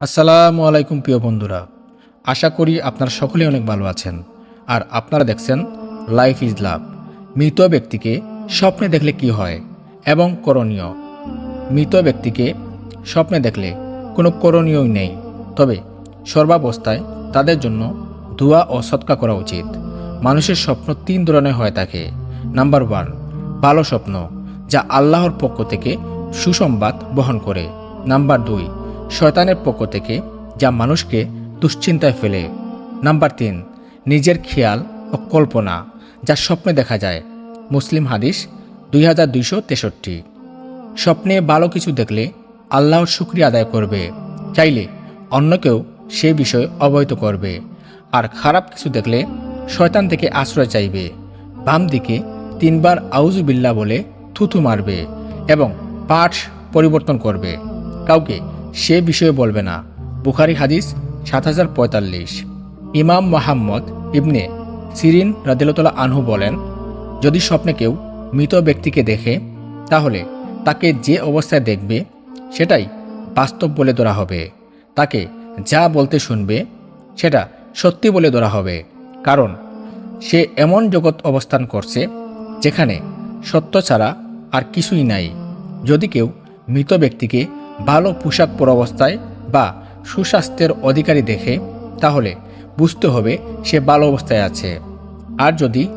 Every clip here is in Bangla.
আসসালামু আলাইকুম প্রিয় বন্ধুরা। আশা করি আপনারা সকলেই অনেক ভালো আছেন। আর আপনারা দেখছেন লাইফ ইজ লাভ মৃত ব্যক্তিকে স্বপ্নে দেখলে কি হয় এবং করণীয়? মৃত ব্যক্তিকে স্বপ্নে দেখলে কোনো করণীয়ই নেই। তবে সর্বাবস্থায় তাদের জন্য দোয়া ও সৎকা করা উচিত। মানুষের স্বপ্ন তিন ধরনের হয়ে থাকে। নাম্বার ওয়ান ভালো স্বপ্ন, যা আল্লাহর পক্ষ থেকে সুসংবাদ বহন করে। নাম্বার দুই শয়তানের পক্ষ থেকে যা মানুষকে দুশ্চিন্তায় ফেলে। নাম্বার তিন, নিজের খেয়াল ও কল্পনা, যা স্বপ্নে দেখা যায়। মুসলিম হাদিস দুই হাজার দুইশো তেষট্টি। স্বপ্নে ভালো কিছু দেখলে আল্লাহর শুক্রিয়া আদায় করবে। চাইলে অন্যকেও সে বিষয়ে অবহিত করবে। আর খারাপ কিছু দেখলে শয়তান থেকে আশ্রয় চাইবে। বাম দিকে তিনবার আউজুবিল্লা বলে থুথু মারবে এবং পাঠ পরিবর্তন করবে। কাউকে সে বিষয়ে বলবে না। বুখারি হাদিস সাত হাজার পঁয়তাল্লিশ। ইমাম মোহাম্মদ ইবনে সিরিন রাদিলতলা আনহু বলেন, যদি স্বপ্নে কেউ মৃত ব্যক্তিকে দেখে, তাহলে তাকে যে অবস্থায় দেখবে, সেটাই বাস্তব বলে ধরা হবে। তাকে যা বলতে শুনবে, সেটা সত্যি বলে ধরা হবে। কারণ সে এমন জগৎ অবস্থান করছে, যেখানে সত্য ছাড়া আর কিছুই নাই। যদি কেউ মৃত ব্যক্তিকে ভালো পোশাক পর অবস্থায় বা সুস্বাস্থ্যের অধিকারী দেখে, তাহলে বুঝতে হবে সে ভালো অবস্থায় আছে। আর যদি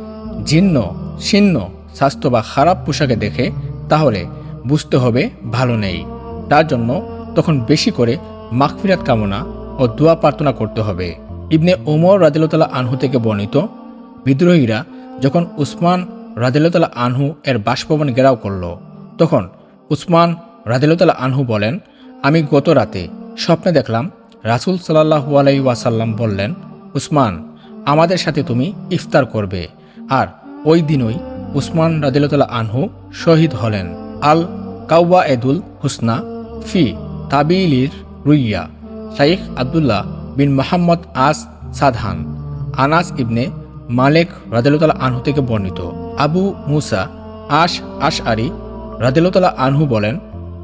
জীর্ণ, শীর্ণ, স্বাস্থ্য বা খারাপ পোশাকে দেখে, তাহলে বুঝতে হবে ভালো নেই। তার জন্য তখন বেশি করে মাখফিরাত কামনা ও দোয়া প্রার্থনা করতে হবে। ইবনে ওমর রাদিলতালা আনহু থেকে বর্ণিত, বিদ্রোহীরা যখন উসমান রাদিলতালা আনহু এর বাসভবন ঘেরাও করল, তখন উসমান রাদিলতালা আনহু বলেন, আমি গত রাতে স্বপ্নে দেখলাম রাসুল সাল্লাহু আলাই ওয়াসাল্লাম বললেন, উসমান, আমাদের সাথে তুমি ইফতার করবে। আর ওই দিনই উসমান রাদিলতালা আনহু শহীদ হলেন। আল কাউবা এদুল হুসনা ফি তাবিলির রুইয়া, শাইখ আবদুল্লাহ বিন মোহাম্মদ আস সাদহান, আনাস ইবনে মালেক রাদিলতালা আনহু থেকে বর্ণিত। আবু মুসা আশ আশ আরি রাদিলতালা আনহু বলেন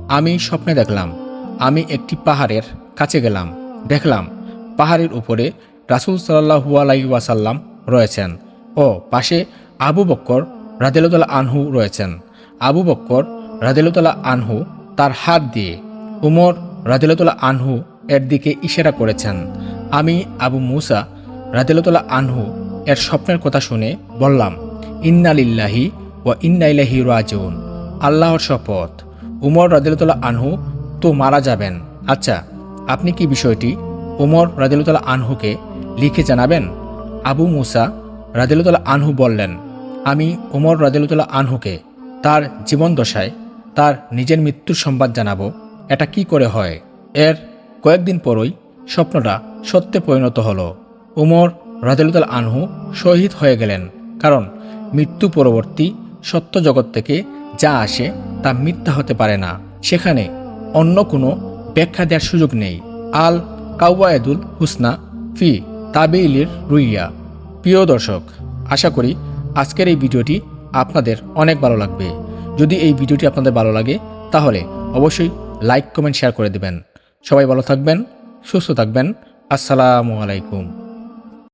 আমি স্বপ্নে দেখলাম। আমি একটি পাহাড়ের কাছে গেলাম। দেখলাম পাহাড়ের উপরে রাসুল সাল্লাহু আলাই ওয়াসাল্লাম রয়েছেন ও পাশে আবু বক্কর রাদিলতালা আনহু রয়েছেন। আবু বক্কর রাদিলতালা আনহু তার হাত দিয়ে উমর রাদিলতালা আনহু এর দিকে ইশারা করেছেন। আমি আবু মুসা রাদিলতালা আনহু এর স্বপ্নের কথা শুনে বললাম ইন্নালিল্লাহি ও ইন্নাইলাহি রাজউন। আল্লাহর শপথ। উমর রাদিলতালা আনহু তো মারা যাবেন। আচ্ছা আপনি কি বিষয়টি উমর রাদিলতালা আনহুকে লিখে জানাবেন? আবু মুসা রাদিলতালা আনহু বললেন, আমি উমর রাদিলতালা আনহুকে তার জীবন দশায় তার নিজের মৃত্যুর সংবাদ জানাব। এটা কি করে হয়? এর কয়েকদিন পরই স্বপ্নটা সত্যে পরিণত হলো। উমর রাদিলতাল আনহু শহীদ হয়ে গেলেন, কারণ মৃত্যু পরবর্তী সত্য জগৎ থেকে যা আসে তা মিথ্যা হতে পারে না। সেখানে অন্য কোনো ব্যাখ্যা দেওয়ার সুযোগ নেই। আল কাউবায়েদুল হুসনা ফি তাবেইলির রুইয়া। প্রিয় দর্শক, আশা করি আজকের এই ভিডিওটি আপনাদের অনেক ভালো লাগবে। যদি এই ভিডিওটি আপনাদের ভালো লাগে, তাহলে অবশ্যই লাইক, কমেন্ট, শেয়ার করে দেবেন। সবাই ভালো থাকবেন, সুস্থ থাকবেন। আসসালামু আলাইকুম।